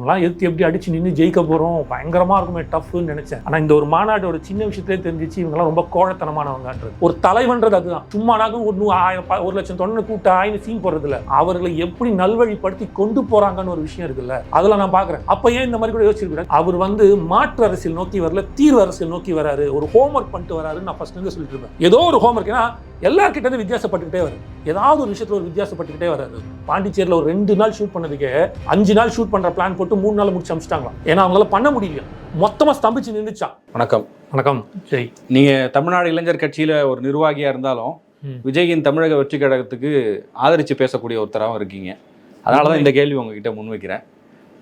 இவங்களாம் எதிர்த்து எப்படி அடிச்சு நின்று ஜெயிக்க போகிறோம் பயங்கரமாக இருக்குமே டஃப்னு நினச்சேன். ஆனால் இந்த ஒரு மாநாடு ஒரு சின்ன விஷயத்திலே தெரிஞ்சிச்சு இவங்கெல்லாம் ரொம்ப கோழத்தனமானவங்கன்றது. ஒரு தலைவன்றது அதுதான். சும்மானாக்கும் ஒரு நூ- ஆயிரம் ஒரு லட்சம் தொண்ணூறு கூட்ட ஆயிரம் சீன் போடுறதில்ல. அவர்களை எப்படி நல்வழிப்படுத்தி கொண்டு போறாங்கன்னு ஒரு விஷயம் இருக்குல்ல அதெல்லாம் நான் பார்க்குறேன். அப்போ ஏன் இந்த மாதிரி கூட யோசிச்சிருக்கேன் அவர் வந்து மாற்று அரசியல் நோக்கி வரல தீர்வு அரசியல் நோக்கி வராரு. ஒரு ஹோம்ஒர்க் பண்ணிட்டு வராருன்னு நான் ஃபர்ஸ்ட் சொல்லிட்டு இருப்பேன் ஏதோ ஒரு ஹோம்ஒர்க் ஏன்னா எல்லார்கிட்ட இருந்து வித்தியாசப்பட்டுக்கிட்டே வரும். ஏதாவது ஒரு விஷயத்துல ஒரு வித்தியாசப்பட்டுக்கிட்டே வராது. பாண்டிச்சேரியில் ஒரு ரெண்டு நாள் ஷூட் பண்ணதுக்கே அஞ்சு நாள் ஷூட் பண்ற பிளான் போட்டு மூணு நாள் முடிச்சு அமிச்சிட்டாங்களாம். ஏன்னா அவங்களால பண்ண முடியல. மொத்தமா ஸ்தம்பிச்சு நின்றுச்சான் வணக்கம். வணக்கம். ஜெய். நீங்க தமிழ்நாடு இளைஞர் கட்சியில ஒரு நிர்வாகியா இருந்தாலும். விஜயின் தமிழக வெற்றி கழகத்துக்கு ஆதரிச்சு பேசக்கூடிய ஒருத்தராகவும் இருக்கீங்க. அதனால தான் இந்த கேள்வி உங்ககிட்ட முன்வைக்கிறேன்.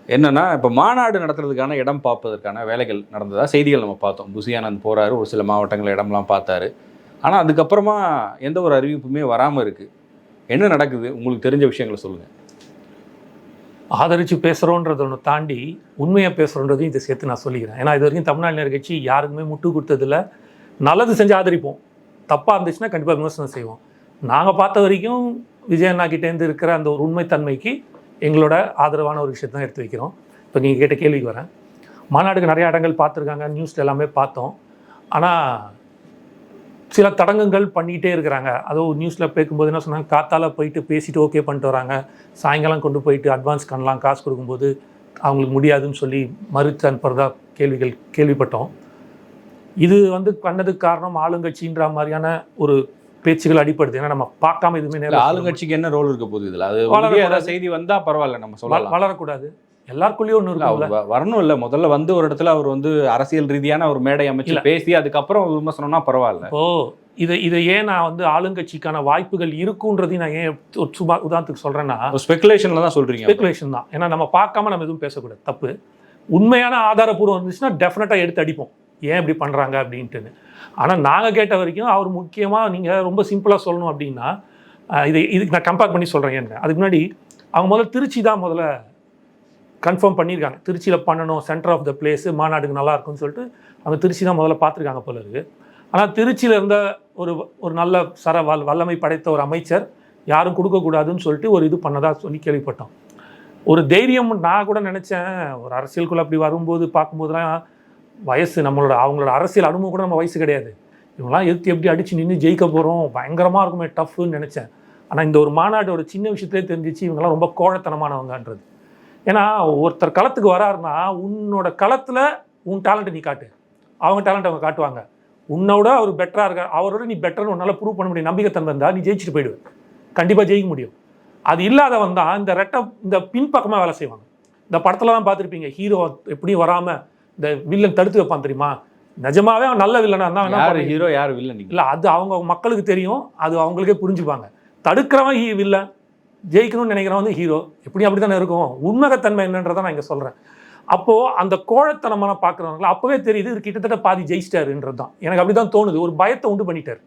என்னன்னா இப்போ மாநாடு நடத்துறதுக்கான இடம் பார்ப்பதற்கான வேலைகள் நடந்ததா? செய்திகள் நம்ம பார்த்தோம். புசியானந்த் போறாரு ஒரு சில மாவட்டங்கள் இடம்லாம் பார்த்தாரு. ஆனால் அதுக்கப்புறமா எந்த ஒரு அறிவிப்புமே வராமல் இருக்குது என்ன நடக்குது? உங்களுக்கு தெரிஞ்ச விஷயங்களை சொல்லுங்கள் ஆதரித்து பேசுகிறோன்றத ஒன்று தாண்டி உண்மையை பேசுகிறோன்றதையும் இதை சேர்த்து நான் சொல்லிக்கிறேன். ஏன்னா இது வரைக்கும் தமிழ்நாடு நேர் கட்சி யாருக்குமே முட்டு கொடுத்ததில்ல. நல்லது செஞ்சு ஆதரிப்போம். தப்பாக இருந்துச்சுன்னா கண்டிப்பாக விமர்சனம் செய்வோம். நாங்கள் பார்த்த வரைக்கும் விஜய் கிட்டேருந்து இருக்கிற அந்த ஒரு உண்மைத்தன்மைக்கு எங்களோட ஆதரவான ஒரு விஷயத்தை தான் எடுத்து வைக்கிறோம். இப்போ நீங்கள் கேட்ட கேள்விக்கு வரேன். மாநாடுக்கு நிறைய இடங்கள் பார்த்துருக்காங்க. நியூஸில் எல்லாமே பார்த்தோம். ஆனால் சில தடங்கங்கள் பண்ணிக்கிட்டே இருக்கிறாங்க. அதுவும் நியூஸில் பேக்கும்போது என்ன சொன்னாங்க? காத்தால போயிட்டு பேசிட்டு ஓகே பண்ணிட்டு வராங்க. சாயங்காலம் கொண்டு போயிட்டு அட்வான்ஸ் பண்ணலாம் காசு கொடுக்கும்போது அவங்களுக்கு முடியாதுன்னு சொல்லி மறுத்து அனுப்புறதா கேள்விகள் கேள்விப்பட்டோம். இது வந்து பண்ணதுக்கு காரணம் ஆளுங்கட்சின்ற மாதிரியான ஒரு பேச்சுகள் அடிப்படுது ஏன்னா நம்ம பார்க்காம எதுவுமே ஆளுங்கட்சிக்கு என்ன ரோல் இருக்க போகுது இதுல? அது. செய்தி வந்தா பரவாயில்ல நம்ம சொல்லலாம். வளரக்கூடாது. எல்லாருக்குள்ளேயும் ஒன்று வ- வரணும் இல்ல. முதல்ல வந்து ஒரு இடத்துல அவர் வந்து அரசியல் ரீதியான ஒரு மேடை அமைச்சு. பேசி அதுக்கப்புறம் விமர்சனம்னா பரவாயில்ல. இப்போ இதை இதை ஏன் நான் வந்து ஆளுங்கட்சிக்கான வாய்ப்புகள் இருக்குன்றதையும் நான் ஏன் ஒரு சும்மா உதாரணத்துக்கு சொல்றேன்னா ஸ்பெகுலேஷன்ல தான் சொல்றீங்க ஸ்பெகுலேஷன் தான். ஏன்னா நம்ம பார்க்காம நம்ம எதுவும் பேசக்கூடாது. தப்பு. உண்மையான ஆதாரப்பூர்வம் இருந்துச்சுன்னா டெஃபினட்டாக எடுத்து அடிப்போம். ஏன் இப்படி பண்ணுறாங்க அப்படின்ட்டுன்னு. ஆனால் நாங்கள் கேட்ட வரைக்கும் அவர் முக்கியமாக நீங்கள் ரொம்ப சிம்பிளாக சொல்லணும் அப்படின்னா இதை இதுக்கு நான் கம்பேர் பண்ணி சொல்கிறேன் என்ன அதுக்கு முன்னாடி அவங்க முதல்ல திருச்சி தான் முதல்ல கன்ஃபார்ம் பண்ணியிருக்காங்க. திருச்சியில் பண்ணணும் சென்டர் ஆஃப் த பிளேஸு மாநாடுக்கு நல்லா இருக்கும்னு சொல்லிட்டு அவங்க திருச்சி தான் முதல்ல பார்த்துருக்காங்க போல இருக்குது ஆனால் திருச்சியில் இருந்த ஒரு ஒரு நல்ல சர வல் வல்லமை படைத்த ஒரு அமைச்சர் யாரும் கொடுக்கக்கூடாதுன்னு சொல்லிட்டு ஒரு இது பண்ணதாக சொல்லி கேள்விப்பட்டோம். ஒரு தைரியம் நான் கூட நினச்சேன். ஒரு அரசியலுக்குள்ளே அப்படி வரும்போது பார்க்கும்போதுலாம் வயசு நம்மளோட அவங்களோட அரசியல் அனுபவம் கூட நம்ம வயசு கிடையாது. இவங்களாம் எதிர்த்து எப்படி அடித்து நின்று ஜெயிக்க போகிறோம் பயங்கரமாக இருக்குமே டஃப்னு நினச்சேன். ஆனால் இந்த ஒரு மாநாடு ஒரு சின்ன விஷயத்திலே தெரிஞ்சிச்சு இவங்கெல்லாம் ரொம்ப கோழத்தனமானவங்கன்றது. ஏன்னா ஒருத்தர் களத்துக்கு வராருன்னா உன்னோட களத்தில் உன் டேலண்ட்டை நீ காட்டு. அவங்க டேலண்ட் அவங்க காட்டுவாங்க. உன்னோட அவர் பெட்டராக இருக்கார். அவரோட நீ பெட்டர்னு உன்னால் ப்ரூவ் பண்ண முடியும். நம்பிக்கைத்தன்மை இருந்தால் நீ ஜெயிச்சுட்டு போயிடுவேன் கண்டிப்பாக ஜெயிக்க முடியும். அது இல்லாதவன் தான் இந்த ரெட்டை இந்த பின்பக்கமாக வேலை செய்வாங்க இந்த படத்துல தான் பார்த்துருப்பீங்க ஹீரோ எப்படியும் வராமல் இந்த வில்லன் தடுத்து வைப்பான் தெரியுமா? நிஜமாவே அவன் நல்ல வில்லனா இருந்தா அவன் என்ன யாரு? ஹீரோ யாரு வில்ல நீங்க? இல்ல அது அவங்க மக்களுக்கு தெரியும் அது அவங்களுக்கே புரிஞ்சுப்பாங்க. தடுக்கிறவன் ஹீ வில்லன் ஜெயிக்கணும்னு நினைக்கிறவன் வந்து ஹீரோ எப்படி அப்படி தானே இருக்கும்? உண்மகத்தன்மை என்னன்றதை நான் இங்க சொல்றேன். அப்போ அந்த கோழத்தனமான பார்க்குறவங்கள அப்பவே தெரியுது இது கிட்டத்தட்ட பாதி ஜெயிச்சிட்டாருன்றது தான் எனக்கு அப்படிதான் தோணுது. ஒரு பயத்தை உண்டு பண்ணிட்டாரு.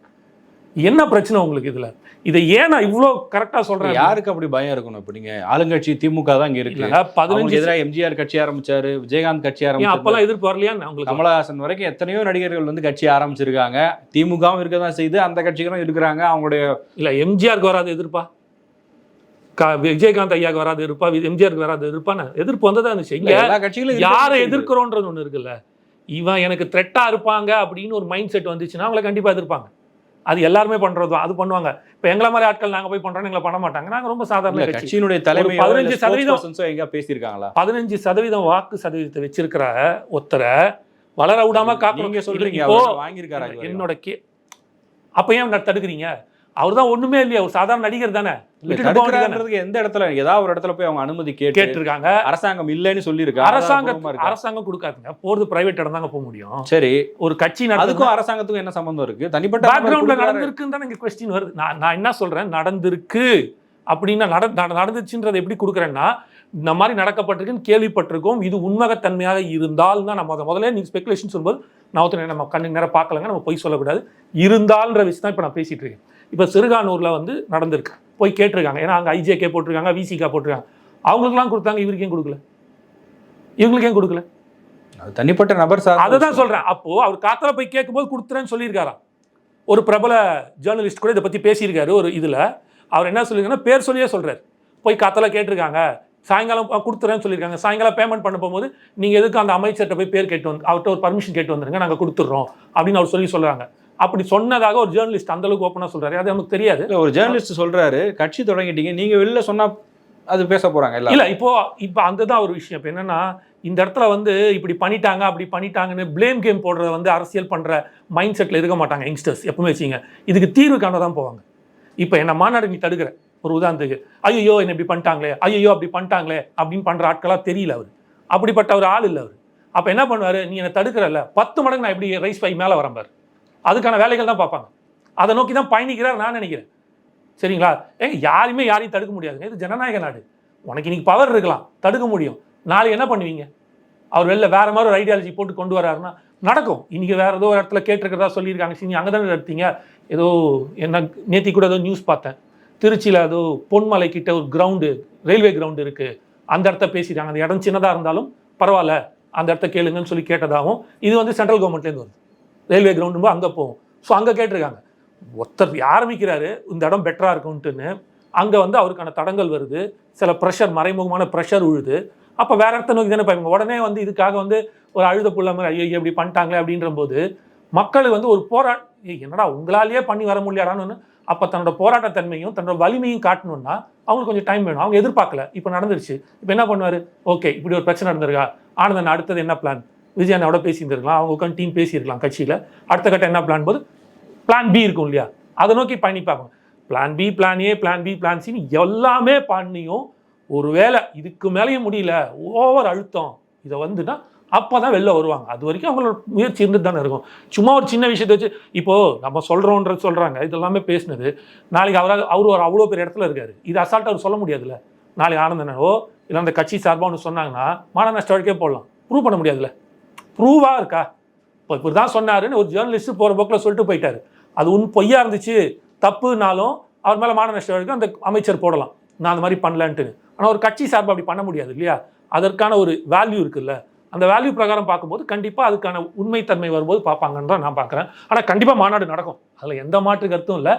என்ன பிரச்சனை உங்களுக்கு இதுல? இதை ஏன் நான் இவ்வளோ கரெக்டாக சொல்றேன்? யாருக்கு அப்படி பயம் இருக்கணும்? இப்ப நீங்க ஆளுங்கட்சி திமுக தான் இங்க இருக்கு. இல்ல, பதினஞ்சு எதிராக எம்ஜிஆர் கட்சி ஆரம்பிச்சாரு விஜயகாந்த் கட்சி ஏன் ஆரம்பிச்சாரு அப்பெல்லாம் எதிர்ப்பு வரலையா உங்களுக்கு கமலஹாசன் வரைக்கும் எத்தனையோ நடிகர்கள் வந்து கட்சி ஆரம்பிச்சிருக்காங்க. திமுகவும் இருக்க தான் செய்து அந்த கட்சிகளும் இருக்கிறாங்க. அவங்களுடைய இல்ல எம்ஜிஆருக்கு வராது எதிர்ப்பா? விஜயகாந்த் ஐயாக்கு வராது எதிர்ப்பா வி- எம்ஜிஆருக்கு வராது எதிர்ப்பான்னு எதிர்ப்பு வந்ததா இருந்துச்சு. இங்க யாரை. எதிர்க்கிறோன்றது ஒண்ணு இருக்குல்ல. இவன் எனக்கு த்ரெட்டா இருப்பாங்க அப்படின்னு ஒரு மைண்ட் செட் வந்துச்சுன்னா அவங்கள கண்டிப்பா எதிர்ப்பாங்க. அது எல்லாருமே பண்றது அது பண்ணுவாங்க. இப்ப எங்களை மாதிரி ஆட்கள் நாங்க போய் பண்றோம் எங்களை பண்ண மாட்டாங்க. நாங்க ரொம்ப சாதாரண கட்சி. கட்சியினுடைய தலைமை 15 சதவீதம் எங்க பேசியிருக்காங்களா? பதினஞ்சு சதவீதம் வாக்கு சதவீதத்தை வச்சிருக்கிற ஒருத்தரை வளர விடாம நீங்க சொல்றீங்க. என்னோட கே அப்ப ஏன் தடுக்கிறீங்க? அவர் தான் ஒண்ணுமே இல்லையா. ஒரு சாதாரண நடிகர் தானே. எந்த இடத்துல ஏதாவது ஒரு இடத்துல போய் அவங்க அனுமதி கேட்டு கேட்டிருக்காங்க. அரசாங்கம் இல்லைன்னு சொல்லியிருக்காங்க அரசாங்க ஆதாரபூர்வமா இருக்கா? அரசாங்கம் கொடுக்காதுங்க. போறது பிரைவேட் இடம் தாங்க போக முடியும். சரி. ஒரு கட்சி அதுக்கும் அரசாங்கத்துக்கும் என்ன சம்பந்தம் இருக்கு? தனிப்பட்ட பேக்ரவுண்ட்ல. நடந்திருக்குன்னு தான் இங்க கொஸ்டின் வருது. நான் நான் என்ன சொல்றேன்? நடந்திருக்கு. அப்படின்னா நட நட- நடந்துச்சுன்றதை எப்படி கொடுக்குறேன்னா இந்த மாதிரி நடக்கப்பட்டிருக்குன்னு கேள்விப்பட்டிருக்கோம். இது உண்மகத்தன்மையாக இருந்தால் தான் நம்ம முதல்ல நீங்க ஸ்பெகுலேஷன் சொல்லும்போது நான் ஒருத்தர் நம்ம கண்ணு நேரம் பார்க்கலங்க நம்ம பொய் சொல்லக்கூடாது. இருந்தால்ன்ற விஷயம் தான் இப்போ நான் பேசிட்டு இருக்கேன். இப்போ சிறுகானூர்ல வந்து நடந்திருக்கு. போய் கேட்டிருக்காங்க. ஏன்னா அங்கே ஐஜேகே போட்டிருக்காங்க விசிகா போட்டிருக்காங்க. அவங்களுக்குலாம் கொடுத்தாங்க இவருக்கு ஏன் கொடுக்கல. இவங்களுக்கு ஏன் கொடுக்கல. அது தனிப்பட்ட நபர் சார் அதை தான் சொல்றேன். அப்போ அவர் காத்தால போய் கேட்கும்போது கொடுத்துறேன்னு சொல்லியிருக்காராம். ஒரு பிரபல ஜேர்னலிஸ்ட் கூட இதை பத்தி பேசியிருக்காரு ஒரு இதுல. அவர் என்ன சொல்லிருக்காருன்னா பேர் சொல்லியே சொல்றாரு. போய் காத்தால கேட்டிருக்காங்க. சாயங்காலம் கொடுத்துறேன்னு சொல்லியிருக்காங்க. சாயங்காலம் பேமெண்ட் பண்ண போகும்போது நீங்கள் எதுக்கு அந்த அமைச்சர்கிட்ட போய் பேர் கேட்டு வந்து அவர்கிட்ட ஒரு பர்மிஷன் கேட்டு வந்துருங்க. நாங்கள் கொடுத்துட்றோம். அப்படின்னு அவர் சொல்லி சொல்றாங்க. அப்படி சொன்னதாக ஒரு ஜேர்னலிஸ்ட் அந்த அளவுக்கு ஓப்பனாக சொல்றாரு. அது நமக்கு தெரியாது. இல்ல ஒரு ஜேர்னலிஸ்ட் சொல்றாரு கட்சி தொடங்கிட்டீங்க நீங்க வெளில சொன்னா அது பேச போறாங்க இல்ல இல்ல இப்போ இப்போ அந்த தான் ஒரு விஷயம். இப்போ என்னன்னா இந்த இடத்துல வந்து இப்படி பண்ணிட்டாங்க அப்படி பண்ணிட்டாங்கன்னு ப்ளேம் கேம் போடுறத வந்து அரசியல் பண்ற மைண்ட் செட்ல இருக்க மாட்டாங்க யங்ஸ்டர்ஸ் எப்பவுமே வச்சுங்க இதுக்கு தீர்வு காண தான் போவாங்க. இப்போ என்ன மாநாடு நீ தடுக்கிற? ஒரு உதாரணத்துக்கு ஐயோ என்ன இப்படி பண்ணிட்டாங்களே ஐயோ அப்படி பண்ணிட்டாங்களே அப்படின்னு பண்ற ஆட்களா தெரியல அவர். அப்படிப்பட்ட ஒரு ஆள் இல்லை அவர். அப்போ என்ன பண்ணுவாரு? நீ என்னை தடுக்கிறல்ல பத்து மடங்கு நான் எப்படி ரைஸ் பை மேலே வரேன் பாரு. அதுக்கான வேலைகள் தான் பார்ப்பாங்க. அதை நோக்கி தான் பயணிக்கிறார் நான் நினைக்கிறேன். சரிங்களா? ஏங்க யாரையுமே யாரையும் தடுக்க முடியாதுங்க இது ஜனநாயக நாடு. உனக்கு இன்னைக்கு பவர் இருக்கலாம். தடுக்க முடியும். நாளைக்கு என்ன பண்ணுவீங்க? அவர் வெளில வேற மாதிரி ஒரு ஐடியாலஜி போட்டு கொண்டு வராருன்னா நடக்கும். இன்னைக்கு வேற ஏதோ ஒரு இடத்துல கேட்டிருக்கிறதா சொல்லியிருக்காங்க. சரி அங்கே தானே எடுத்தீங்க ஏதோ என்ன நேத்தி கூட ஏதோ நியூஸ் பார்த்தேன். திருச்சியில் ஏதோ பொன்மலை கிட்ட ஒரு கிரவுண்டு ரயில்வே கிரவுண்டு இருக்கு. அந்த இடத்த பேசிட்டாங்க அந்த இடம் சின்னதாக இருந்தாலும் பரவாயில்ல. அந்த இடத்த கேளுங்கன்னு சொல்லி கேட்டதாகவும் இது வந்து சென்ட்ரல் கவர்மெண்ட்லேருந்து வருது. ரயில்வே கிரவுண்டு அங்கே போகும் ஸோ அங்கே கேட்டிருக்காங்க. ஒருத்தர் ஆரம்பிக்கிறாரு இந்த இடம் பெட்டராக இருக்கும்ட்டுன்னு. அங்கே வந்து அவருக்கான தடங்கள் வருது. சில ப்ரெஷர் மறைமுகமான ப்ரெஷர் உழுது. அப்போ வேற இடத்த நோக்கி தானே பாய்ப்பாங்க உடனே வந்து இதுக்காக வந்து ஒரு அழுத புள்ள மாதிரி ஐயோ இப்படி பண்ணிட்டாங்களே அப்படின்ற போது மக்கள் வந்து ஒரு போரா என்னடா உங்களாலேயே பண்ணி வர முடியாடான்னு அப்போ தன்னோட போராட்டத்தன்மையும் தன்னோட வலிமையும் காட்டணும்னா அவங்களுக்கு கொஞ்சம் டைம் வேணும். அவங்க எதிர்பார்க்கல. இப்போ நடந்துருச்சு. இப்போ என்ன பண்ணுவார்? ஓகே இப்படி ஒரு பிரச்சனை நடந்திருக்கா? ஆனந்தன் அடுத்தது என்ன பிளான் விஜயனோட பேசியிருந்திருக்கலாம். அவங்க உட்காந்து டீம் பேசியிருக்கலாம் கட்சியில். அடுத்த கட்டம் என்ன பிளான் போது பிளான் பி இருக்கும் இல்லையா? அதை நோக்கி பயணிப்பாங்க plan B plan A plan B plan சின்னு எல்லாமே பண்ணியும் ஒருவேளை இதுக்கு மேலேயும் முடியல ஓவர் அழுத்தம் இதை வந்துன்னா அப்போ தான் வெளில வருவாங்க. அது வரைக்கும் அவங்களோட முயற்சி இருந்துட்டு தானே இருக்கும். சும்மா ஒரு சின்ன விஷயத்தை வச்சு இப்போது நம்ம சொல்கிறோன்றது சொல்கிறாங்க இதெல்லாமே பேசினது. நாளைக்கு அவராக அவர் ஒரு அவ்வளோ பெரிய இடத்துல இருக்காரு. இது அசால்ட்டாக அவர் சொல்ல முடியாதுல்ல. நாளைக்கு ஆனந்தனோ இல்லை அந்த கட்சி சார்பாக ஒன்று சொன்னாங்கன்னா மான நஷ்ட வழக்கே போடலாம். ப்ரூவ் பண்ண முடியாதுல்ல. ப்ரூவாக இருக்கா? இப்போ இப்படி தான் சொன்னாருன்னு ஒரு ஜேர்னலிஸ்ட் போகிற போக்கில் சொல்லிட்டு போயிட்டார். அது உன் பொய்யா இருந்துச்சு தப்புனாலும் அவர் மேலே மான நஷ்டம் அந்த அமைச்சர் போடலாம். நான் அந்த மாதிரி பண்ணலான்ட்டு ஆனால் ஒரு கட்சி சார்பு அப்படி பண்ண முடியாது இல்லையா? அதற்கான ஒரு வேல்யூ இருக்குல்ல. அந்த வேல்யூ பிரகாரம் பார்க்கும்போது கண்டிப்பாக அதுக்கான உண்மைத்தன்மை வரும்போது பார்ப்பாங்கன்னு தான் நான் பார்க்குறேன். ஆனால் கண்டிப்பாக மாநாடு நடக்கும். அதில் எந்த மாற்று கருத்தும் இல்லை.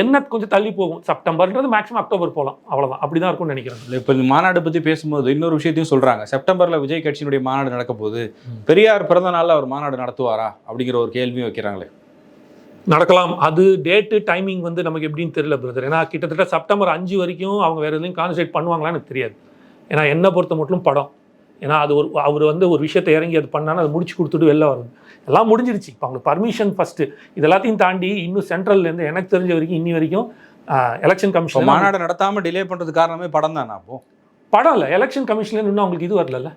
என்ன கொஞ்சம் தள்ளி போகும். செப்டம்பர்ன்றது மேக்ஸிமம் அக்டோபர் போகலாம் அவ்வளோதான் அப்படி தான் இருக்கும்னு நினைக்கிறேன். இப்ப இந்த மாநாடு பத்தி பேசும்போது இன்னொரு விஷயத்தையும் சொல்றாங்க. செப்டம்பர்ல விஜய் கட்சியினுடைய மாநாடு நடக்க போகுது. பெரியார் பிறந்த நாள்ல அவர் மாநாடு நடத்துவாரா? அப்படிங்கிற ஒரு கேள்வியும் வைக்கிறாங்களே. நடக்கலாம். அது டேட்டு டைமிங் வந்து நமக்கு எப்படின்னு தெரியல பிரதர் ஏன்னா கிட்டத்தட்ட செப்டம்பர் அஞ்சு வரைக்கும் அவங்க வேறு எதுவும் கான்சன்ட்ரேட் பண்ணுவாங்களான்னு தெரியாது. ஏன்னா என்னை பொறுத்த மட்டும் படம். ஏன்னா அது ஒரு அவர் வந்து ஒரு விஷயத்தை இறங்கி அது பண்ணாலும் அதை முடிச்சு கொடுத்துட்டு வெளில வரும் எல்லாம் முடிஞ்சிருச்சு. இப்போ அவங்களுக்கு பர்மிஷன் ஃபஸ்ட்டு இது எல்லாத்தையும் தாண்டி இன்னும் சென்ட்ரல்லேருந்து எனக்கு தெரிஞ்ச வரைக்கும் இன்னி வரைக்கும் எலெக்ஷன் கமிஷன் மாநாடு நடத்தாம டிலே பண்றது காரணமே படம் தானே அப்போ? படம் இல்லை. எலெக்ஷன் கமிஷன்ல இன்னும் அவங்களுக்கு இது வரல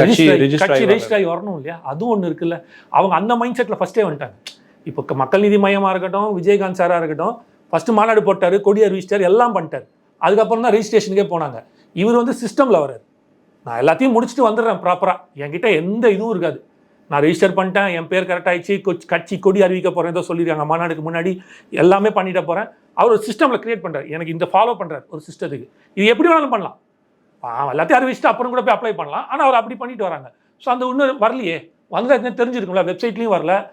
கட்சி ரெஜிஸ்டர் ஆகி வரணும் இல்லையா? அதுவும் ஒன்று இருக்குல்ல. அவங்க அந்த மைண்ட் செட்டில் ஃபஸ்ட்டே வந்துட்டாங்க. இப்போ மக்கள் நீதி மையமாக இருக்கட்டும் விஜயகாந்த் சாராக இருக்கட்டும் ஃபஸ்ட்டு மாநாடு போட்டார் கொடி அறிவிச்சிட்டார் எல்லாம் பண்ணிட்டார். அதுக்கப்புறம் தான் ரெஜிஸ்ட்ரேஷனுக்கே போனாங்க. இவர் வந்து சிஸ்டமில் வராரு நான் எல்லாத்தையும் முடிச்சுட்டு வந்துடுறேன் ப்ராப்பராக என்கிட்ட எந்த இதுவும் இருக்காது. நான் ரெஜிஸ்டர் பண்ணிட்டேன் என் பேர் கரெக்டாகிடுச்சு கொச்- கட்சி கொடி அறிவிக்க போகிறேன் ஏதோ சொல்லியிருக்காங்க மாநாடுக்கு முன்னாடி எல்லாமே பண்ணிட்டு போகிறேன் அவர் ஒரு சிஸ்டமில் க்ரியேட் பண்ணுறாரு எனக்கு இந்த ஃபாலோ பண்ணுறாரு ஒரு சிஸ்டத்துக்கு இது எப்படி வேணாலும் பண்ணலாம். எல்லாத்தையும் அறிவிச்சுட்டு அப்புறம் கூட போய் அப்ளை பண்ணலாம். ஆனால் அவர் அப்படி பண்ணிட்டு வராங்க. ஸோ அந்த இன்னும் வரலையே. வந்தது தெரிஞ்சிருக்கும்ல வெப்சைட்லேயும் வரல.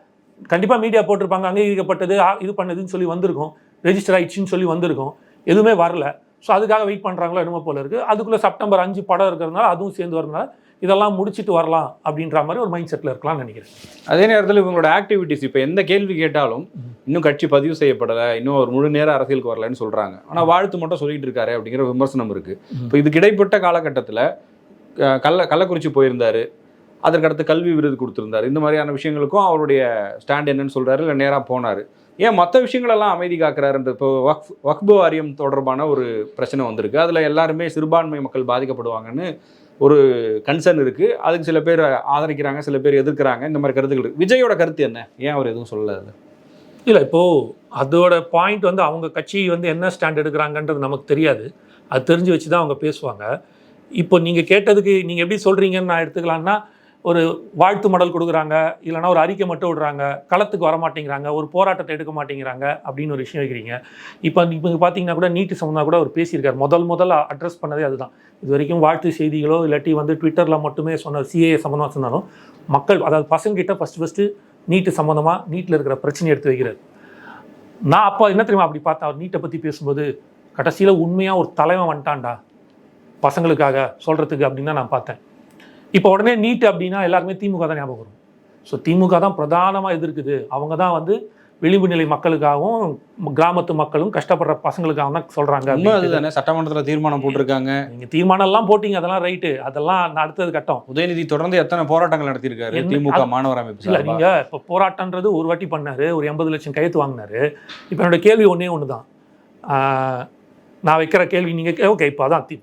கண்டிப்பாக மீடியா போட்டிருப்பாங்க அங்கீகரிக்கப்பட்டது ஆ, இது பண்ணதுன்னு சொல்லி வந்திருக்கும். ரெஜிஸ்டர் ஆயிடுச்சுன்னு சொல்லி வந்திருக்கும். எதுவுமே வரல. ஸோ அதுக்காக வெயிட் பண்ணுறாங்களோ என்னமோ போல இருக்குது அதுக்குள்ளே செப்டம்பர் அஞ்சு படம் இருக்கிறதுனால அதுவும் சேர்ந்து வரதுனால இதெல்லாம் முடிச்சிட்டு வரலாம் அப்படின்ற மாதிரி ஒரு மைண்ட் செட்டில் இருக்கலாம்னு நினைக்கிறேன். அதே நேரத்தில் இவங்களோட ஆக்டிவிட்டிஸ் இப்போ எந்த கேள்வி கேட்டாலும் இன்னும் கட்சி பதிவு செய்யப்படலை இன்னும் ஒரு முழு நேர அரசியலுக்கு வரலன்னு சொல்றாங்க. ஆனா வாழ்த்து மட்டும் சொல்லிட்டு இருக்காரு அப்படிங்கிற விமர்சனம் இருக்கு. இப்போ இதுக்கு இடைப்பட்ட காலகட்டத்தில் கள்ள கள்ளக்குறிச்சி போயிருந்தாரு. அதற்கடுத்து கல்வி விருது கொடுத்திருந்தாரு. இந்த மாதிரியான விஷயங்களுக்கும் அவருடைய ஸ்டாண்ட் என்னன்னு சொல்றாரு இல்லை நேராக போனாரு. ஏன் மற்ற விஷயங்களெல்லாம் அமைதி காக்குறாருன்ற இப்போ வக்ஃப் வக்பு வாரியம் தொடர்பான ஒரு பிரச்சனை வந்திருக்கு. அதில் எல்லாருமே சிறுபான்மை மக்கள் பாதிக்கப்படுவாங்கன்னு ஒரு கன்சர்ன் இருக்குது அதுக்கு சில பேர் ஆதரிக்கிறாங்க சில பேர் எதிர்க்கிறாங்க. இந்த மாதிரி கருத்துக்கள் இருக்குது விஜயோட கருத்து என்ன? ஏன் அவர் எதுவும் சொல்லலை இல்லை இப்போது அதோட பாயிண்ட் வந்து அவங்க கட்சி வந்து என்ன ஸ்டாண்ட் எடுக்கிறாங்கன்றது நமக்கு தெரியாது. அது தெரிஞ்சு வச்சு தான் அவங்க பேசுவாங்க. இப்போ நீங்கள் கேட்டதுக்கு நீங்கள் எப்படி சொல்கிறீங்கன்னு நான் எடுத்துக்கலான்னா ஒரு வாழ்த்து மடல் கொடுக்குறாங்க இல்லைன்னா ஒரு அறிக்கை மட்டும் விடுறாங்க களத்துக்கு வர மாட்டேங்கிறாங்க ஒரு போராட்டத்தை எடுக்க மாட்டேங்கிறாங்க அப்படின்னு ஒரு விஷயம் வைக்கிறீங்க. இப்போ இப்போ பார்த்தீங்கன்னா கூட நீட்டு சம்மந்தம் கூட அவர் பேசியிருக்கார். முதல் முதல்ல அட்ரஸ் பண்ணதே அதுதான். இது வரைக்கும் வாழ்த்து செய்திகளோ இல்லாட்டி வந்து ட்விட்டரில் மட்டுமே சொன்ன சிஏ சம்மந்தமாக சொன்னாலும் மக்கள் அதாவது பசங்ககிட்ட ஃபஸ்ட்டு ஃபஸ்ட்டு நீட்டு சம்மந்தமாக நீட்டில் இருக்கிற பிரச்சனையை எடுத்து வைக்கிறார். நான் அப்போ என்ன தெரியுமா அப்படி பார்த்தேன்? அவர் நீட்டை பற்றி பேசும்போது கடைசியில் உண்மையாக ஒரு தலைவன் வந்துட்டான்டா பசங்களுக்காக சொல்கிறதுக்கு அப்படின்னு தான் நான் பார்த்தேன். இப்போ உடனே நீட் அப்படின்னா எல்லாருமே திமுக தான் ஞாபகம் வரும். ஸோ திமுக தான் பிரதானமாக எதிர்க்குது. அவங்க தான் வந்து விளிம்பு நிலை மக்களுக்காகவும் கிராமத்து மக்களும் கஷ்டப்படுற பசங்களுக்காக தான் சொல்கிறாங்க சட்டமன்றத்துல தீர்மானம் போட்டிருக்காங்க. நீங்கள் தீர்மானம் எல்லாம் போட்டீங்க அதெல்லாம் ரைட்டு அதெல்லாம் அடுத்தது கட்டம். உதயநிதி தொடர்ந்து எத்தனை போராட்டங்கள் நடத்தியிருக்காரு? திமுக மாணவர் அமைப்பு இல்லை. நீங்கள் இப்போ போராட்டன்றது ஒரு வாட்டி பண்ணாரு ஒரு எண்பது லட்சம் கையெழுத்து வாங்கினாரு. இப்போ என்னோட கேள்வி ஒன்றே ஒன்று தான் நான் வைக்கிற கேள்வி நீங்கள் ஓகே இப்போ அதான் தி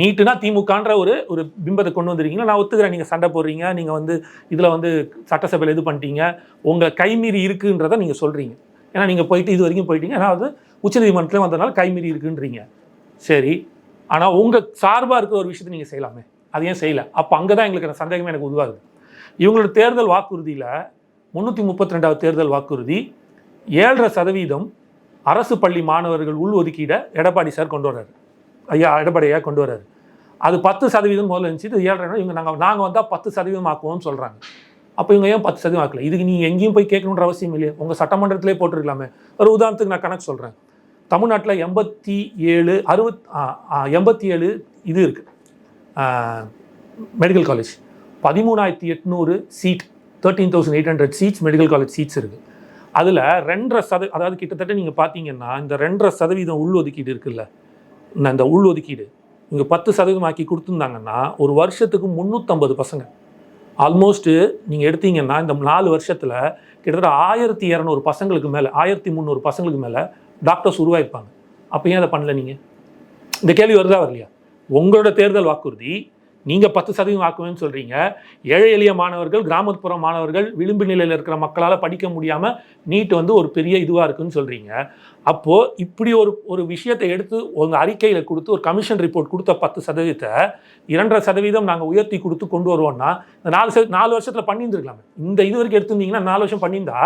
நீட்டுனா திமுகன்ற ஒரு ஒரு பிம்பத்தை கொண்டு வந்துருக்கீங்களா நான் ஒத்துக்கிறேன். நீங்கள் சண்டை போடுறீங்க. நீங்கள் வந்து இதில் வந்து சட்டசபையில் இது பண்ணிட்டீங்க. உங்கள் கைமீறி இருக்குன்றதை நீங்கள் சொல்கிறீங்க ஏன்னா நீங்கள் போயிட்டு இது வரைக்கும் போயிட்டீங்க. அதாவது உச்சநீதிமன்றத்தில் வந்ததுனால கைமீறி இருக்குன்றீங்க. சரி. ஆனால் உங்கள் சார்பாக இருக்கிற ஒரு விஷயத்தை நீங்கள் செய்யலாமே. அது ஏன் செய்யலை? அப்போ அங்கே தான் எங்களுக்கு அந்த சந்தேகமே எனக்கு உருவாகுது. இவங்களோட தேர்தல் வாக்குறுதியில் முந்நூற்றி முப்பத்தி ரெண்டாவது தேர்தல் வாக்குறுதி ஏழரை சதவீதம் அரசு பள்ளி மாணவர்கள் உள் ஒதுக்கீடை எடப்பாடி சார் கொண்டு வர்றாரு. ஐயா எடப்பாடியா கொண்டு வர்றாரு. அது பத்து சதவீதம் முதல்ல இருந்துச்சு இது ஏழரை இவங்க நாங்கள் நாங்கள் வந்தால் பத்து சதவீதம் ஆக்குவோம்னு சொல்கிறாங்க அப்போ இவங்க ஏன் பத்து சதவீதம் ஆக்கல? இதுக்கு நீங்கள் எங்கேயும் போய் கேட்கணுன்ற அவசியம் இல்லையே. உங்கள் சட்டமன்றத்திலே போட்டிருக்கலாமே. ஒரு உதாரணத்துக்கு நான் கணக்கு சொல்கிறேன் தமிழ்நாட்டில் எண்பத்தி ஏழு அறுபத் எண்பத்தி ஏழு இது இருக்குது மெடிக்கல் காலேஜ் பதிமூணாயிரத்தி எட்நூறு seat thirteen thousand eight hundred seats medical college seats இருக்குது அதில் ரெண்டரை சத அதாவது கிட்டத்தட்ட நீங்கள் பார்த்தீங்கன்னா இந்த ரெண்டரை சதவீதம் உள்ஒதுக்கீடு இருக்குல்ல? இந்த- இந்த உள்ஒதுக்கீடு இங்கே பத்து சதவீதம் ஆக்கி கொடுத்துருந்தாங்கன்னா ஒரு வருஷத்துக்கு முந்நூற்றம்பது பசங்க. ஆல்மோஸ்ட்டு நீங்கள் எடுத்தீங்கன்னா இந்த நாலு வருஷத்தில் கிட்டத்தட்ட ஆயிரத்தி இரநூறு பசங்களுக்கு மேலே ஆயிரத்தி முந்நூறு பசங்களுக்கு மேலே டாக்டர்ஸ் உருவாயிருப்பாங்க. அப்போ ஏன் அதை பண்ணல நீங்கள் இந்த கேள்வி வருதா வரலையா? உங்களோட தேர்தல் வாக்குறுதி நீங்கள் பத்து சதவீதம் ஆக்குவேன்னு சொல்கிறீங்க ஏழை எளிய மாணவர்கள் கிராமப்புற மாணவர்கள் விளிம்பு நிலையில் இருக்கிற மக்களால் படிக்க முடியாமல் நீட் வந்து ஒரு பெரிய இதுவாக இருக்குன்னு சொல்கிறீங்க அப்போது இப்படி ஒரு ஒரு விஷயத்தை எடுத்து உங்கள் அறிக்கையில் கொடுத்து ஒரு கமிஷன் ரிப்போர்ட் கொடுத்த பத்து சதவீதத்தை இரண்டரை சதவீதம் நாங்கள் உயர்த்தி கொடுத்து கொண்டு வருவோம்னா இந்த நாலு நாலு வருஷத்தில் பண்ணியிருந்துருக்கலாமே. இந்த இது வரைக்கும் எடுத்திருந்தீங்கன்னா நாலு வருஷம் பண்ணியிருந்தா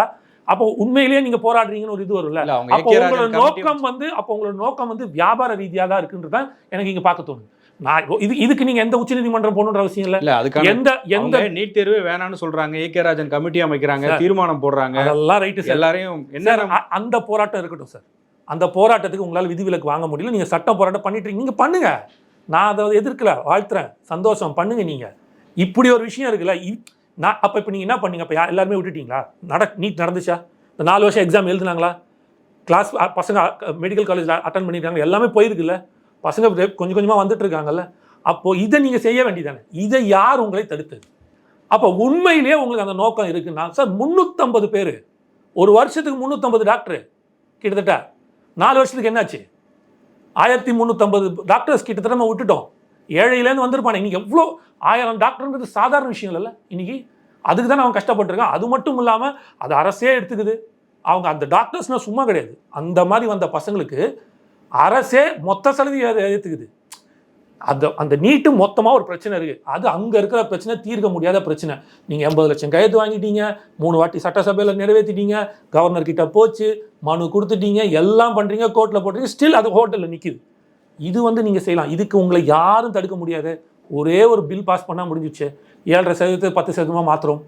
அப்போ உண்மையிலேயே நீங்கள் போராடுறீங்கன்னு ஒரு இது வரும்ல. அப்போ. உங்களோட நோக்கம் வந்து அப்போ உங்களோட நோக்கம் வந்து வியாபார ரீதியாக தான் இருக்குன்றது தான் எனக்கு இங்கே பார்க்க தோணுது. நான் இது இதுக்கு நீங்கள் எந்த உச்சநீதிமன்றம் போகணுன்ற அவசியம் இல்லை. இல்ல அதுக்கான எந்த எந்த நீட் தேர்வே வேணாம்னு சொல்றாங்க. ஏ கே ராஜன் கமிட்டி அமைக்கிறாங்க. தீர்மானம் போடுறாங்க. அதெல்லாம் ரைட்டு சார். எல்லாரையும் என்ன அந்த போராட்டம் இருக்கட்டும் சார். அந்த போராட்டத்துக்கு உங்களால் விதிவிலக்கு வாங்க முடியல. நீங்கள் சட்ட போராட்டம் பண்ணிட்டு நீங்கள் பண்ணுங்க. நான் அதை எதிர்க்கல. வாழ்த்துறேன். சந்தோஷம். பண்ணுங்க நீங்கள் இப்படி ஒரு விஷயம் இருக்குல்ல நான் அப்போ இப்போ நீங்கள் என்ன பண்ணீங்க? அப்போ எல்லாருமே விட்டுட்டீங்களா? நட நீட் நடந்துச்சா? இந்த நாலு வருஷம் எக்ஸாம் எழுதுனாங்களா? கிளாஸ் பசங்க மெடிக்கல் காலேஜ் அட்டன் பண்ணியிருக்காங்க எல்லாமே போயிருக்குல்ல. பசங்க கொஞ்சம் கொஞ்சமாக வந்துட்டு இருக்காங்கல்ல அப்போது இதை நீங்கள் செய்ய வேண்டியதானே இதை யார் உங்களை தடுத்தது? அப்போ உண்மையிலேயே உங்களுக்கு அந்த நோக்கம் இருக்குன்னா சார் முந்நூற்றம்பது பேர் ஒரு வருஷத்துக்கு முந்நூற்றம்பது டாக்டர் கிட்டத்தட்ட நாலு வருஷத்துக்கு என்னாச்சு? ஆயிரத்தி முந்நூற்றம்பது டாக்டர்ஸ் கிட்டத்தட்ட நம்ம விட்டுட்டோம். ஏழையிலேருந்து வந்திருப்பானே. இன்றைக்கி எவ்வளோ ஆயிரம் டாக்டருங்கிறது சாதாரண விஷயம் இல்லை. இன்றைக்கி அதுக்கு தான் அவன் கஷ்டப்பட்டிருக்கான். அது மட்டும் இல்லாமல் அது அரசே எடுத்துக்குது. அவங்க அந்த டாக்டர்ஸ்னால் சும்மா கிடையாது. அந்த மாதிரி வந்த பசங்களுக்கு அரசே மொத்த சலுகை ஏற்றுக்குது அந்த அந்த நீட்டு மொத்தமாக ஒரு பிரச்சனை இருக்குது அது அங்கே இருக்கிற பிரச்சனை தீர்க்க முடியாத பிரச்சனை. நீங்கள் எண்பது லட்சம் கையெழுத்து வாங்கிட்டீங்க மூணு வாட்டி சட்டசபையில் நிறைவேற்றிட்டீங்க கவர்னர்கிட்ட போச்சு மனு கொடுத்துட்டீங்க எல்லாம் பண்ணுறீங்க கோர்ட்டில் போட்டுறீங்க ஸ்டில் அது ஹோட்டலில் நிற்கிது இது வந்து நீங்கள் செய்யலாம். இதுக்கு உங்களை யாரும் தடுக்க முடியாது. ஒரே ஒரு பில் பாஸ் பண்ணால் முடிஞ்சிச்சு ஏழரை சதவீதத்தை பத்து சதவீதமாக மாத்திரம்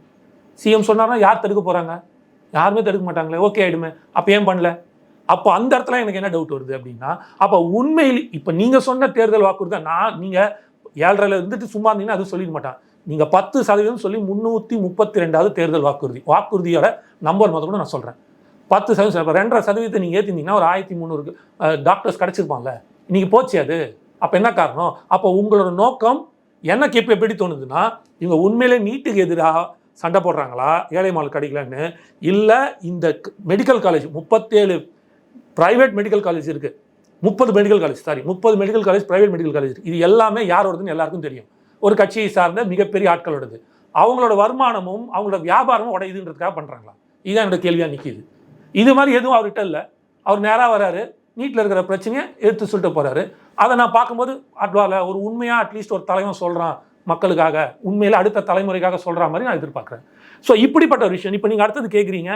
சிஎம் சொன்னார்னா யார் தடுக்க போகிறாங்க யாருமே தடுக்க மாட்டாங்களே. ஓகே ஆகிடுமே அப்போ ஏன் பண்ணல? அப்போ அந்த இடத்துல எனக்கு என்ன டவுட் வருது அப்படின்னா அப்போ உண்மையில் இப்போ நீங்கள் சொன்ன தேர்தல் வாக்குறுதி நான் நீங்கள் ஏழரைல இருந்துட்டு சும்மா இருந்தீங்கன்னா அது சொல்லிட மாட்டான். நீங்கள் பத்து சதவீதம் சொல்லி முந்நூற்றி முப்பத்தி ரெண்டாவது தேர்தல் வாக்குறுதி வாக்குறுதியோட நம்பர் மொதல் கூட நான் சொல்கிறேன் பத்து சதவீதம் இப்போ ரெண்டரை சதவீதத்தை நீங்கள் ஏற்றிருந்தீங்கன்னா ஒரு ஆயிரத்தி முந்நூறு டாக்டர்ஸ் கிடச்சிருப்பான்ல இன்றைக்கி போச்சு அது. அப்போ என்ன காரணம்? அப்போ உங்களோட நோக்கம் எனக்கு இப்போ எப்படி தோணுதுன்னா இவங்க உண்மையிலே நீட்டுக்கு எதிராக சண்டை போடுறாங்களா? ஏழை மால் கிடைக்கலன்னு இல்லை இந்த மெடிக்கல் காலேஜ் முப்பத்தேழு ப்ரைவேட் மெடிக்கல் காலேஜ் இருக்குது முப்பது மெடிக்கல் காலேஜ் சாரி முப்பது medical college private medical college இது எல்லாமே யாரோடதுன்னு எல்லாருக்கும் தெரியும். ஒரு கட்சியை சார்ந்த மிகப்பெரிய ஆட்களோடது அவங்களோட வருமானமும் அவங்களோட வியாபாரமும் உடையுதுன்றதுக்காக பண்ணுறாங்களா இதுதான் என்னோட கேள்வியாக நிற்கிது இது மாதிரி எதுவும் அவர்கிட்ட இல்லை. அவர் நேராக வராரு. நீட்டில் இருக்கிற பிரச்சனையை எடுத்து சொல்லிட்டு போகிறாரு அதை நான் பார்க்கும்போது அட்வால ஒரு உண்மையாக அட்லீஸ்ட் ஒரு தலைவன் சொல்கிறான் மக்களுக்காக. உண்மையில் அடுத்த தலைமுறைக்காக சொல்கிற மாதிரி நான் எதிர்பார்க்குறேன். ஸோ இப்படிப்பட்ட ஒரு விஷயம். இப்போ நீங்கள் அடுத்தது கேட்குறீங்க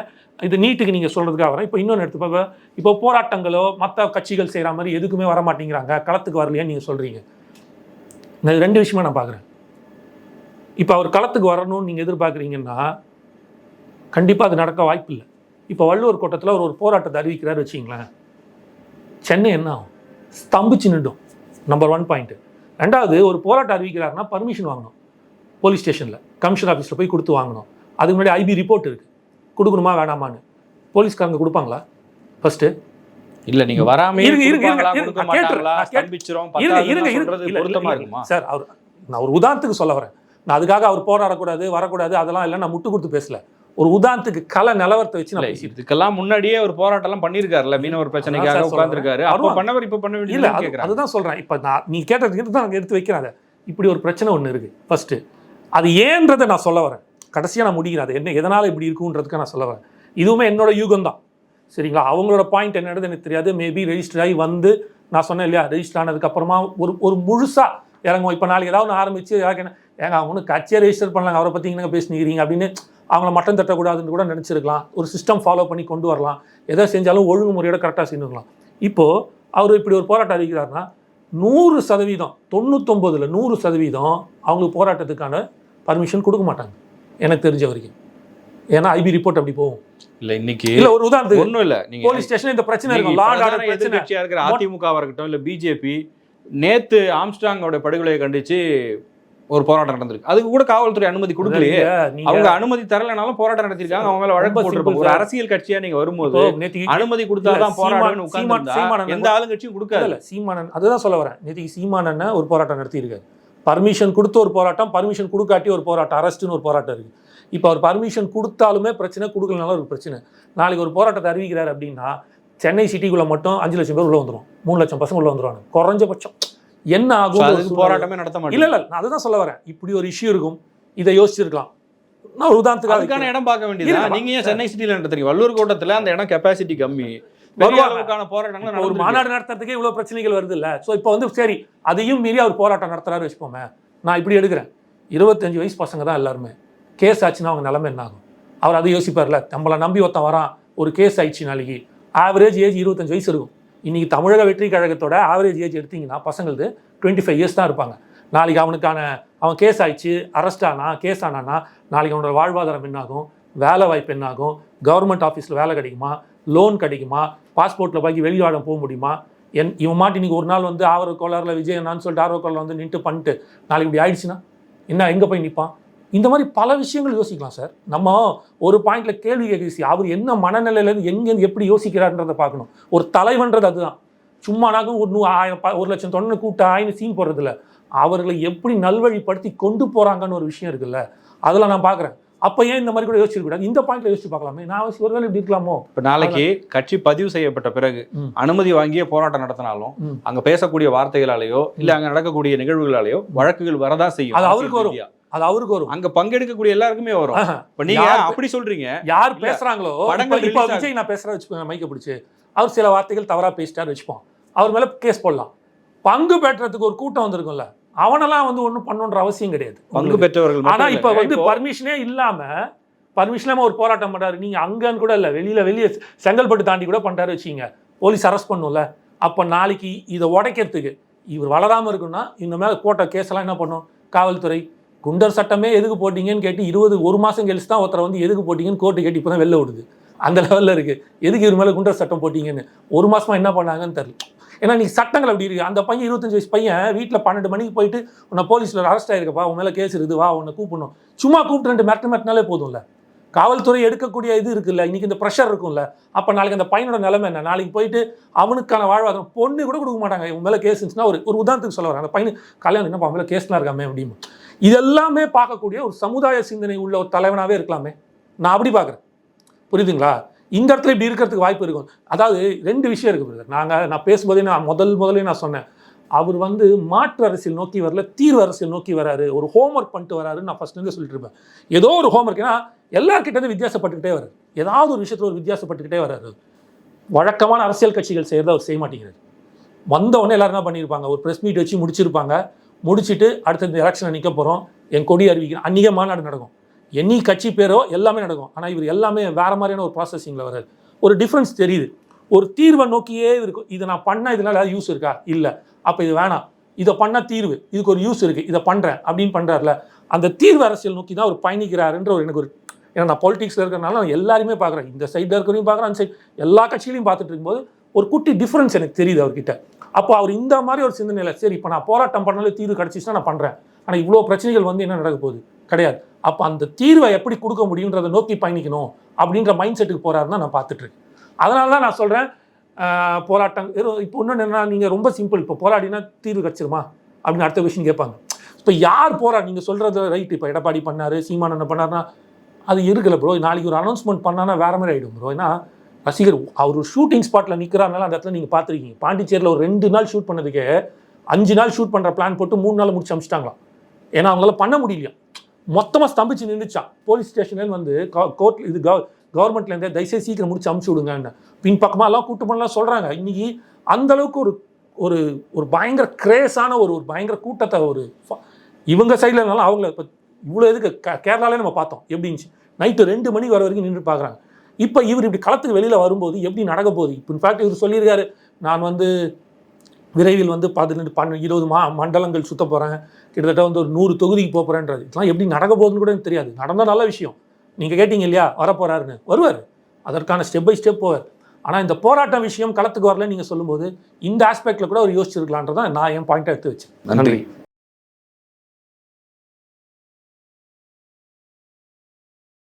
இது நீட்டுக்கு நீங்கள் சொல்கிறதுக்காக வரேன். இப்போ இன்னொன்று எடுத்து இப்போ இப்போ போராட்டங்களோ மற்ற கட்சிகள் செய்கிற மாதிரி எதுக்குமே வர மாட்டேங்கிறாங்க. களத்துக்கு வரலையான்னு நீங்கள் சொல்கிறீங்க நான் இது ரெண்டு விஷயமா நான் பார்க்குறேன். இப்போ அவர் களத்துக்கு வரணும்னு நீங்கள் எதிர்பார்க்குறீங்கன்னா கண்டிப்பாக அது நடக்க வாய்ப்பு இல்லை. இப்போ வள்ளுவர் கோட்டத்தில் ஒரு ஒரு போராட்டத்தை அறிவிக்கிறார் வச்சிங்களேன் சென்னை என்ன ஆகும்? ஸ்தம்பிச்சு நின்றும். நம்பர் ஒன் பாயிண்ட்டு ரெண்டாவது ஒரு போராட்டம் அறிவிக்கிறாருன்னா பர்மிஷன் வாங்கணும். போலீஸ் ஸ்டேஷனில் கமிஷன் ஆஃபீஸில் போய் கொடுத்து வாங்கணும். அதுக்கு முன்னாடி ஐபி ரிப்போர்ட் இருக்குது கொடுக்கணுமா வேணாமான்னு. போலீஸ்காரங்க கொடுப்பாங்களா? ஃபர்ஸ்ட்டு இல்ல நீங்க வராம இருங்க, இருங்க, இருங்க, இருங்க. இல்ல, இல்ல, இல்ல, சார் அவர் நான் ஒரு உதாரணத்துக்கு சொல்ல வரேன். நான் அதுக்காக அவர் போராடக்கூடாது வரக்கூடாது அதெல்லாம் இல்லை நான் முட்டு கொடுத்து பேசல. ஒரு உதாரணத்துக்கு கல நிலவரத்தை வச்சு இல்ல நான் இதுக்கெல்லாம் முன்னாடியே ஒரு போராட்டம் எல்லாம் பண்ணிருக்காருல்ல மீனவர் பிரச்சனைக்காக உட்கார்ந்துருக்காரு. அப்ப. பண்ணவர் இப்ப பண்ண இல்ல அது- கேக்குறாங்க அதுதான் சொல்றேன். இப்போ நான் நீ கேட்டதுக்கு தான் எடுத்து வைக்கிறேன் இப்படி ஒரு பிரச்சனை ஒன்று இருக்கு. ஃபர்ஸ்ட் அது ஏன்றதை நான் சொல்ல வரேன். கடைசியாக நான் முடிக்கிறேன். அது என்ன எதனால் இப்படி இருக்குன்றதுக்கு நான் சொல்ல வரேன். இதுவுமே என்னோட யூகம் தான் சரிங்களா? அவங்களோட பாயிண்ட் என்னது எனக்கு தெரியாது. மேபி ரெஜிஸ்டர் ஆகி வந்து நான் சொன்னேன் இல்லையா? ரெஜிஸ்டர் ஆனதுக்கப்புறமா ஒரு ஒரு முழுசாக இறங்குவோம் இப்போ நாளைக்கு ஏதாவது ஒன்று ஆரம்பிச்சு யாருக்கு என்ன ஏங்க அவங்க ஒன்று கட்சியை ரெஜிஸ்டர் பண்ணலாங்க. அவரை பற்றி என்னங்க பேசினீங்க அப்படின்னு அவங்கள மட்டம் தட்டக்கூடாதுன்னு கூட நினச்சிருக்கலாம். ஒரு சிஸ்டம் ஃபாலோ பண்ணி கொண்டு வரலாம். எதை செஞ்சாலும் ஒழுங்குமுறையோட கரெக்டாக செஞ்சுருக்கலாம் இப்போது அவர் இப்படி ஒரு போராட்டம் அறிவிக்கிறாருன்னா நூறு சதவீதம் தொண்ணூத்தொம்பதில் நூறு சதவீதம் அவங்களுக்கு போராட்டத்துக்கான பர்மிஷன் கொடுக்க மாட்டாங்க. எனக்கு தெரிஞ்ச வரைக்கும். ஏன்னா ஐபி ரிப்போர்ட் அப்படி போகும். இல்ல இன்னைக்கு இல்ல ஒரு உதாரணத்துக்கு ஒண்ணும் இல்ல. நீங்க போலீஸ் ஸ்டேஷன் இந்த பிரச்சனை இருக்கும். லா ஆர்டர் பிரச்சனை. எதிர்க்கட்சியா இருக்கிற அதிமுகவா இருக்கட்டும் இல்ல பிஜேபி நேத்து ஆம்ஸ்டாங்கோட படுகொலையை கண்டிச்சு ஒரு போராட்டம் நடந்திருக்கு. அதுக்கு கூட காவல்துறை அனுமதி கொடுக்கலையே. அவங்க அனுமதி தரலனாலும் போராட்டம் நடத்திருக்காங்க அவங்க மேல வழக்கு போட்டிருப்பாங்க. ஒரு. அரசியல் கட்சியா நீங்க வரும்போது அனுமதி கொடுத்தாதான் சீமான் உட்கார்ந்து எந்த ஆளுங்கட்சியும் கொடுக்காது. சீமானன் அதுதான் சொல்ல வரேன். நேத்திக்கு சீமானன் ஒரு போராட்டம் நடத்தியிருக்காரு. பர்மிஷன் கொடுத்து ஒரு போராட்டம் பர்மிஷன் கொடுக்காட்டி ஒரு போராட்டம் அரெஸ்ட்னு ஒரு போராட்டம் இருக்கு. இப்போ அவர் பர்மிஷன் கொடுத்தாலுமே பிரச்சனை கொடுக்கலனாலும் ஒரு பிரச்சனை. நாளைக்கு ஒரு போராட்டத்தை அறிவிக்கிறார் அப்படின்னா சென்னை சிட்டிக்குள்ள மட்டும் அஞ்சு லட்சம் பேர் உள்ள வந்துரும். மூணு லட்சம் பசங்க உள்ள வந்துருவாங்க குறைஞ்சபட்சம். என்ன ஆகும் போராட்டமே நடத்த இல்ல மாட்டேங்க இல்ல நான் அதுதான் சொல்ல வரேன். இப்படி ஒரு இஷ்யூ இருக்கும். இதை யோசிச்சிருக்கலாம். நான் ஒரு உதாரணத்துக்காக அதுக்கான. இடம் பார்க்க வேண்டியது நீங்க ஏன் சென்னை சிட்டில நடத்துறீங்க வள்ளூர் கோட்டத்துல அந்த இடம் கெப்பாசிட்டி கம்மி. போராட்டங்கள் ஒரு. மாநாடு நடத்துறதுக்கே இவ்வளவு பிரச்சனைகள் வருது இல்ல ஸோ இப்போ வந்து சரி அதையும் மீறி அவர் போராட்டம் நடத்துறாரு வச்சுப்போமே நான் இப்படி எடுக்கிறேன். இருபத்தஞ்சு வயசு பசங்க தான் எல்லாருமே. கேஸ் ஆச்சுன்னா அவங்க நிலைமை என்ன ஆகும் அவர் அதை யோசிப்பார்ல நம்மளை நம்பி ஒருத்தன் வரான் ஒரு கேஸ் ஆயிடுச்சு நாளைக்கு. ஆவரேஜ் ஏஜ் இருபத்தஞ்சு வயசு இருக்கும். இன்னைக்கு தமிழக வெற்றி கழகத்தோட ஆவரேஜ் ஏஜ் எடுத்தீங்கன்னா பசங்களுக்கு டுவெண்ட்டி ஃபைவ் இயர்ஸ் தான் இருப்பாங்க. நாளைக்கு அவனுக்கான அவன் கேஸ் ஆயிடுச்சு அரெஸ்ட் ஆனா கேஸ் ஆனானா நாளைக்கு அவனோட வாழ்வாதாரம் என்னாகும்? வேலை வாய்ப்பு என்னாகும்? கவர்மெண்ட் ஆஃபீஸில் வேலை கிடைக்குமா? லோன் கிடைக்குமா? பாஸ்போர்ட்டில் பாக்கி வெளிநாடு போக முடியுமா? என் இவன் மாட்டி இன்னைக்கு ஒரு நாள் வந்து ஆவர கோளாறில் விஜய் என்னான்னு சொல்லிட்டு ஆவர கோளாறு வந்து நின்று பண்ணிட்டு நாளைக்கு இப்படி ஆயிடுச்சுன்னா? என்ன எங்கே போய் நிற்பான் இந்த மாதிரி பல விஷயங்கள் யோசிக்கலாம் சார். நம்ம ஒரு பாயிண்ட்ல கேள்வி கேட்க அவர் என்ன மனநிலையிலேருந்து எங்கேருந்து எப்படி யோசிக்கிறாருன்றதை பார்க்கணும். ஒரு தலைவன்றது அதுதான். சும்மானாக்கும் ஒரு நூ ஆயிரம் ஒரு லட்சம் தொண்ணு கூட்ட ஆயிரம் சீன் போடுறதில்ல. அவர்களை எப்படி நல்வழிப்படுத்தி கொண்டு போகிறாங்கன்னு ஒரு விஷயம் இருக்குல்ல. அதில் நான் பார்க்குறேன். அப்போ ஏன் இந்த மாதிரி கூட யோசிச்சிருக்க கூடாது இந்த பாயிண்ட்ல யோசிச்சு பார்க்கலாமே. நான் யோசிச்சு ஒருவேளை இப்படி இருக்கலாமோ? இப்ப நாளைக்கு கட்சி பதிவு செய்யப்பட்ட பிறகு. அனுமதி வாங்கியே போராட்டம் நடத்தினாலும். அங்க பேசக்கூடிய வார்த்தைகளாலேயோ இல்ல அங்க நடக்கக்கூடிய நிகழ்வுகளாலேயோ வழக்குகள் வரதா செய்யும். அது அவருக்கு வரும். அது அவருக்கு வரும். அங்க பங்கெடுக்கக்கூடிய எல்லாருக்குமே வரும். இப்ப நீங்க அப்படி சொல்றீங்க? யார் பேசுறாங்களோ? இப்ப- விஜய் நான் பேசுறேன் வச்சுக்கோங்க மைக்க பிடிச்சு. அவர் சில வார்த்தைகள் தவறா பேசிட்டாரு வச்சுப்போம். அவர் மேல கேஸ் போடலாம். பங்கு பெற்றதுக்கு ஒரு கூட்டம் வந்திருக்கும்ல. அவனெல்லாம் வந்து ஒண்ணும் பண்ணணுன்ற அவசியம் கிடையாது. பங்கு பெற்றவர்கள் ஆனா மட்டும் இப்ப. வந்து இப்போ பர்மிஷனே இல்லாம பர்மிஷன் இல்லாம ஒரு போராட்டம் பண்றாரு. நீங்க அங்கன்னு கூட இல்ல வெளியில வெளியே செங்கல்பட்டு தாண்டி கூட பண்றாரு வச்சுங்க போலீஸ் அரெஸ்ட் பண்ணும்ல. அப்ப நாளைக்கு இதை உடைக்கிறதுக்கு இவர் வளராம இருக்குன்னா இந்த மேல போட்ட கேஸ் எல்லாம் என்ன பண்ணும்? காவல்துறை குண்டர் சட்டமே எதுக்கு போட்டீங்கன்னு கேட்டு இருபது ஒரு மாசம் கழிச்சு தான் ஒருத்தரை வந்து எதுக்கு போட்டீங்கன்னு கோர்ட்டு கேட்டு இப்பதான் வெளில விடுது அந்த லெவல்ல இருக்கு. எதுக்கு இவர் மேல குண்டர் சட்டம் போட்டீங்கன்னு? ஒரு மாசமா என்ன பண்ணாங்கன்னு தெரியல. ஏன்னா நீ சட்டங்கள் அப்படி இருக்கு. அந்த பையன் இருபத்தஞ்சு வயசு பையன் வீட்டில் பன்னெண்டு மணிக்கு போயிட்டு உன்னை போலீஸில் அரெஸ்ட் ஆயிருக்கப்பா உன் மேலே கேஸ் இருக்குது வா உன்னை கூப்பிடணும். சும்மா கூப்பிட்டு ரெண்டு மிரட்டு மிரட்டினாலே போதும்ல. காவல்துறை எடுக்கக்கூடிய இது இருக்குல்ல இன்றைக்கி இந்த ப்ரெஷர் இருக்கும்ல. அப்போ நாளைக்கு அந்த பையனோட நிலைமை என்ன? நாளைக்கு போயிட்டு அவனுக்கான வாழ்வாதாரம் பொண்ணு கூட கொடுக்க மாட்டாங்க. உன் மேலே கேஸ் இருந்துச்சுன்னா ஒரு ஒரு உதாரணத்துக்கு சொல்ல வரேன். அந்த பையன் கல்யாணம் என்னப்பா மேலே கேஸ்லாம் இருக்காமே அப்படின்னு. இதெல்லாமே பார்க்கக்கூடிய ஒரு சமுதாய சிந்தனை உள்ள ஒரு தலைவனாகவே இருக்கலாமே. நான் அப்படி பார்க்குறேன். புரியுதுங்களா? இந்த இடத்துல இப்படி இருக்கிறதுக்கு வாய்ப்பு இருக்கும். அதாவது ரெண்டு விஷயம் இருக்குது பிரதர் நாங்கள் நான் பேசும்போதே நான் முதல் முதலே நான் சொன்னேன். அவர் வந்து மாற்று அரசியல் நோக்கி வரல தீர்வு அரசியல் நோக்கி வராரு. ஒரு ஹோம்ஒர்க் பண்ணிட்டு வராருன்னு நான் ஃபஸ்ட்லேருந்து சொல்லிட்டு இருப்பேன். ஏதோ ஒரு ஹோம்ஒர்க் ஏன்னா எல்லார்கிட்டேருந்து வித்தியாசப்பட்டுக்கிட்டே வராரு. ஏதாவது ஒரு விஷயத்தில் ஒரு வித்தியாசப்பட்டுக்கிட்டே வராரு. வழக்கமான அரசியல் கட்சிகள் செய்கிறத அவர் செய்ய மாட்டேங்கிறார். வந்த உடனே எல்லாரும் என்ன பண்ணியிருப்பாங்க? ஒரு ப்ரெஸ் மீட் வச்சு முடிச்சிருப்பாங்க. முடிச்சுட்டு அடுத்த இந்த எலெக்ஷனை நிற்க போகிறோம் என் கொடி அறிவிக்கிறேன். அன்றைக்கே மாநாடு நடக்கும். என்னி கட்சி பேரோ எல்லாமே நடக்கும். ஆனால் இவர் எல்லாமே வேறு மாதிரியான ஒரு ப்ராசஸிங்கில் வராது ஒரு டிஃப்ரென்ஸ் தெரியுது. ஒரு தீர்வை நோக்கியே இருக்கும் இதை நான் பண்ணால் இதனால் ஏதாவது யூஸ் இருக்கா? இல்லை. அப்போ இது வேணாம். இதை பண்ண தீர்வு. இதுக்கு ஒரு யூஸ் இருக்குது இதை பண்ணுறேன் அப்படின்னு பண்ணுறாருல அந்த தீர்வு அரசியல் நோக்கி தான் அவர் பயணிக்கிறாருன்ற ஒரு எனக்கு ஒரு ஏன்னா நான் பொலிட்டிக்ஸில் இருக்கிறனால நான் எல்லாருமே பார்க்குறேன். இந்த சைடில் இருக்கிறவரையும் பார்க்குறேன் அந்த சைட் எல்லா கட்சிகளையும் பார்த்துட்டு இருக்கும்போது ஒரு குட்டி டிஃப்ரென்ஸ் எனக்கு தெரியுது அவர்கிட்ட. அப்போ அவர் இந்த மாதிரி ஒரு சிந்தனையில் சரி இப்போ நான் போராட்டம் பண்ணாலே தீர்வு கிடச்சிச்சுன்னா நான் பண்ணுறேன் ஆனால் இவ்வளோ பிரச்சனைகள் வந்து என்ன நடக்க போகுது? கிடையாது. அப்போ அந்த தீர்வை எப்படி கொடுக்க முடியுன்றதை நோக்கி பயணிக்கணும் அப்படின்ற மைண்ட் செட்டுக்கு போறாருன்னு நான் பார்த்துட்ருக்கேன். அதனால தான் நான் சொல்கிறேன் போராட்டம் இப்போ இன்னொன்று என்ன நீங்கள் ரொம்ப சிம்பிள் இப்போ போராடினா தீர்வு கிடச்சிருமா? அப்படின்னு அடுத்த கொஷின் கேட்பாங்க. இப்போ யார் போரா நீங்கள் சொல்கிறது ரைட் இப்போ எடப்பாடி பண்ணார் சீமான் என்ன பண்ணாருன்னா அது இருக்கல ப்ரோ நாளைக்கு ஒரு அனௌன்ஸ்மெண்ட் பண்ணானா வேற மாதிரி ஆகிடும் ப்ரோ ஏன்னா ரசிகர் அவர் ஷூட்டிங் ஸ்பாட்டில் நிற்கிறாருனால அந்த இடத்துல நீங்கள் பார்த்துருக்கீங்க. பாண்டிச்சேரியில் ஒரு ரெண்டு நாள் ஷூட் பண்ணதுக்கே அஞ்சு நாள் ஷூட் பண்ணுற பிளான் போட்டு மூணு நாள் முடிச்சு அமிச்சிட்டாங்களாம். ஏன்னா அவங்களால பண்ண முடியலையா மொத்தமாக ஸ்தம்பிச்சு நின்றுச்சான் போலீஸ் ஸ்டேஷன்லேருந்து வந்து கோர்ட் இது கவ கவர்மெண்ட்லேருந்தே தயவுசெய்து சீக்கிரம் முடிச்சு அமுச்சு விடுங்கன்னு. பின்பக்கமாக எல்லாம் கூட்டு பண்ணலாம் சொல்கிறாங்க இன்றைக்கி அந்தளவுக்கு ஒரு ஒரு ஒரு பயங்கர கிரேஸான ஒரு ஒரு பயங்கர கூட்டத்தை ஒரு இவங்க சைடில் இருந்தாலும் அவங்கள இப்போ இவ்வளோ இதுக்கு கே- கேரளாலே நம்ம பார்த்தோம். எப்படி இருந்துச்சு? நைட்டு ரெண்டு மணிக்கு வர வரைக்கும் நின்று பார்க்குறாங்க இப்போ இவர் இப்படி களத்துக்கு வெளியில் வரும்போது எப்படி நடக்க போகுது? இப்போ இன்ஃபேக்ட் இவர் சொல்லியிருக்காரு. நான் வந்து விரைவில் வந்து பதினெட்டு பன்னெண்டு இருபது மா மண்டலங்கள் சுத்த போகிறேன் கிட்டத்தட்ட வந்து ஒரு நூறு தொகுதிக்கு போக போகிறேன்றது இதெல்லாம் எப்படி நடக்க போகுதுன்னு கூட எனக்கு தெரியாது. நடந்தால் நல்ல விஷயம். நீங்கள் கேட்டீங்க இல்லையா? வரப்போறாருன்னு. வருவார். அதற்கான ஸ்டெப் பை ஸ்டெப் போவார். ஆனால் இந்த போராட்டம் விஷயம் களத்துக்கு வரல நீங்கள் சொல்லும்போது இந்த ஆஸ்பெக்டில் கூட அவர் யோசிச்சிருக்கலான்றதான் நான் என் பாயிண்ட்டை எடுத்து வச்சேன். நன்றி.